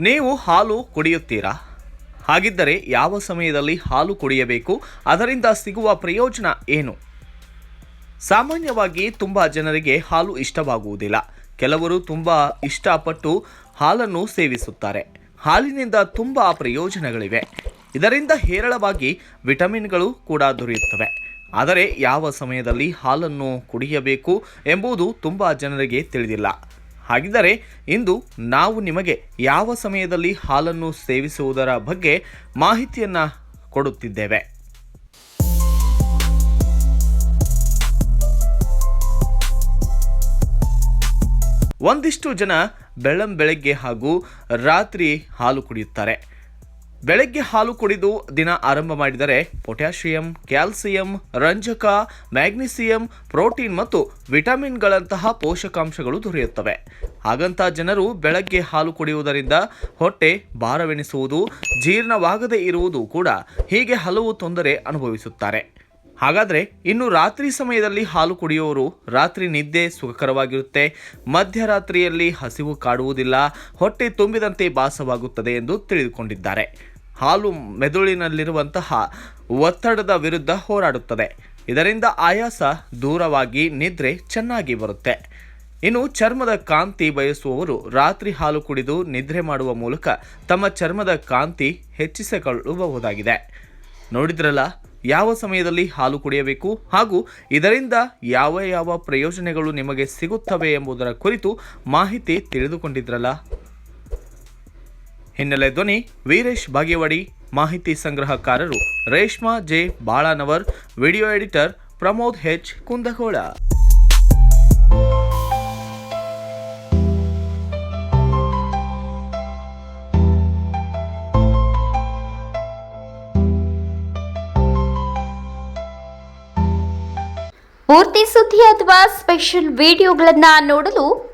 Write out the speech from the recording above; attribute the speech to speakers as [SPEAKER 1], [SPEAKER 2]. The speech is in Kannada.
[SPEAKER 1] ನೀವು ಹಾಲು ಕುಡಿಯುತ್ತೀರಾ? ಹಾಗಿದ್ದರೆ ಯಾವ ಸಮಯದಲ್ಲಿ ಹಾಲು ಕುಡಿಯಬೇಕು? ಅದರಿಂದ ಸಿಗುವ ಪ್ರಯೋಜನ ಏನು? ಸಾಮಾನ್ಯವಾಗಿ ತುಂಬ ಜನರಿಗೆ ಹಾಲು ಇಷ್ಟವಾಗುವುದಿಲ್ಲ. ಕೆಲವರು ತುಂಬ ಇಷ್ಟಪಟ್ಟು ಹಾಲನ್ನು ಸೇವಿಸುತ್ತಾರೆ. ಹಾಲಿನಿಂದ ತುಂಬ ಪ್ರಯೋಜನಗಳಿವೆ. ಇದರಿಂದ ಹೇರಳವಾಗಿ ವಿಟಮಿನ್ಗಳು ಕೂಡ ದೊರೆಯುತ್ತವೆ. ಆದರೆ ಯಾವ ಸಮಯದಲ್ಲಿ ಹಾಲನ್ನು ಕುಡಿಯಬೇಕು ಎಂಬುದು ತುಂಬ ಜನರಿಗೆ ತಿಳಿದಿಲ್ಲ. ಹಾಗಿದ್ದರೆ ಇಂದು ನಾವು ನಿಮಗೆ ಯಾವ ಸಮಯದಲ್ಲಿ ಹಾಲನ್ನು ಸೇವಿಸುವುದರ ಬಗ್ಗೆ ಮಾಹಿತಿಯನ್ನು ಕೊಡುತ್ತಿದ್ದೇವೆ. ಒಂದಿಷ್ಟು ಜನ ಬೆಳ್ಳಂ ಬೆಳಗ್ಗೆ ಹಾಗೂ ರಾತ್ರಿ ಹಾಲು ಕುಡಿಯುತ್ತಾರೆ. ಬೆಳಗ್ಗೆ ಹಾಲು ಕುಡಿದು ದಿನ ಆರಂಭ ಮಾಡಿದರೆ ಪೊಟ್ಯಾಷಿಯಂ, ಕ್ಯಾಲ್ಸಿಯಂ, ರಂಜಕ, ಮ್ಯಾಗ್ನೀಸಿಯಂ, ಪ್ರೋಟೀನ್ ಮತ್ತು ವಿಟಮಿನ್ಗಳಂತಹ ಪೋಷಕಾಂಶಗಳು ದೊರೆಯುತ್ತವೆ. ಹಾಗಂತ ಜನರು ಬೆಳಗ್ಗೆ ಹಾಲು ಕುಡಿಯುವುದರಿಂದ ಹೊಟ್ಟೆ ಭಾರವೆನಿಸುವುದು, ಜೀರ್ಣವಾಗದೇ ಇರುವುದು ಕೂಡ ಹೀಗೆ ಹಲವು ತೊಂದರೆ ಅನುಭವಿಸುತ್ತಾರೆ. ಹಾಗಾದರೆ ಇನ್ನು ರಾತ್ರಿ ಸಮಯದಲ್ಲಿ ಹಾಲು ಕುಡಿಯುವವರು ರಾತ್ರಿ ನಿದ್ದೆ ಸುಖಕರವಾಗಿರುತ್ತೆ, ಮಧ್ಯರಾತ್ರಿಯಲ್ಲಿ ಹಸಿವು ಕಾಡುವುದಿಲ್ಲ, ಹೊಟ್ಟೆ ತುಂಬಿದಂತೆ ಭಾಸವಾಗುತ್ತದೆ ಎಂದು ತಿಳಿದುಕೊಂಡಿದ್ದಾರೆ. ಹಾಲು ಮೆದುಳಿನಲ್ಲಿರುವಂತಹ ಒತ್ತಡದ ವಿರುದ್ಧ ಹೋರಾಡುತ್ತದೆ. ಇದರಿಂದ ಆಯಾಸ ದೂರವಾಗಿ ನಿದ್ರೆ ಚೆನ್ನಾಗಿ ಬರುತ್ತೆ. ಇನ್ನು ಚರ್ಮದ ಕಾಂತಿ ಬಯಸುವವರು ರಾತ್ರಿ ಹಾಲು ಕುಡಿದು ನಿದ್ರೆ ಮಾಡುವ ಮೂಲಕ ತಮ್ಮ ಚರ್ಮದ ಕಾಂತಿ ಹೆಚ್ಚಿಸಿಕೊಳ್ಳಬಹುದಾಗಿದೆ. ನೋಡಿದ್ರಲ್ಲ, ಯಾವ ಸಮಯದಲ್ಲಿ ಹಾಲು ಕುಡಿಯಬೇಕು ಹಾಗೂ ಇದರಿಂದ ಯಾವ ಯಾವ ಪ್ರಯೋಜನಗಳು ನಿಮಗೆ ಸಿಗುತ್ತವೆ ಎಂಬುದರ ಕುರಿತು ಮಾಹಿತಿ ತಿಳಿದುಕೊಂಡಿದ್ರಲ್ಲ? ಹಿನ್ನೆಲೆ ಧ್ವನಿ, ವೀರೇಶ್ ಬಾಗೇವಾಡಿ, ಮಾಹಿತಿ ಸಂಗ್ರಹಕಾರರು, Reshma J. Balanavar, video editor Pramod H Kundagol.
[SPEAKER 2] ಪೂರ್ತಿ ಸುದ್ದಿ ಅಥವಾ ಸ್ಪೆಷಲ್ ವಿಡಿಯೋಗಳನ್ನು ನೋಡಲು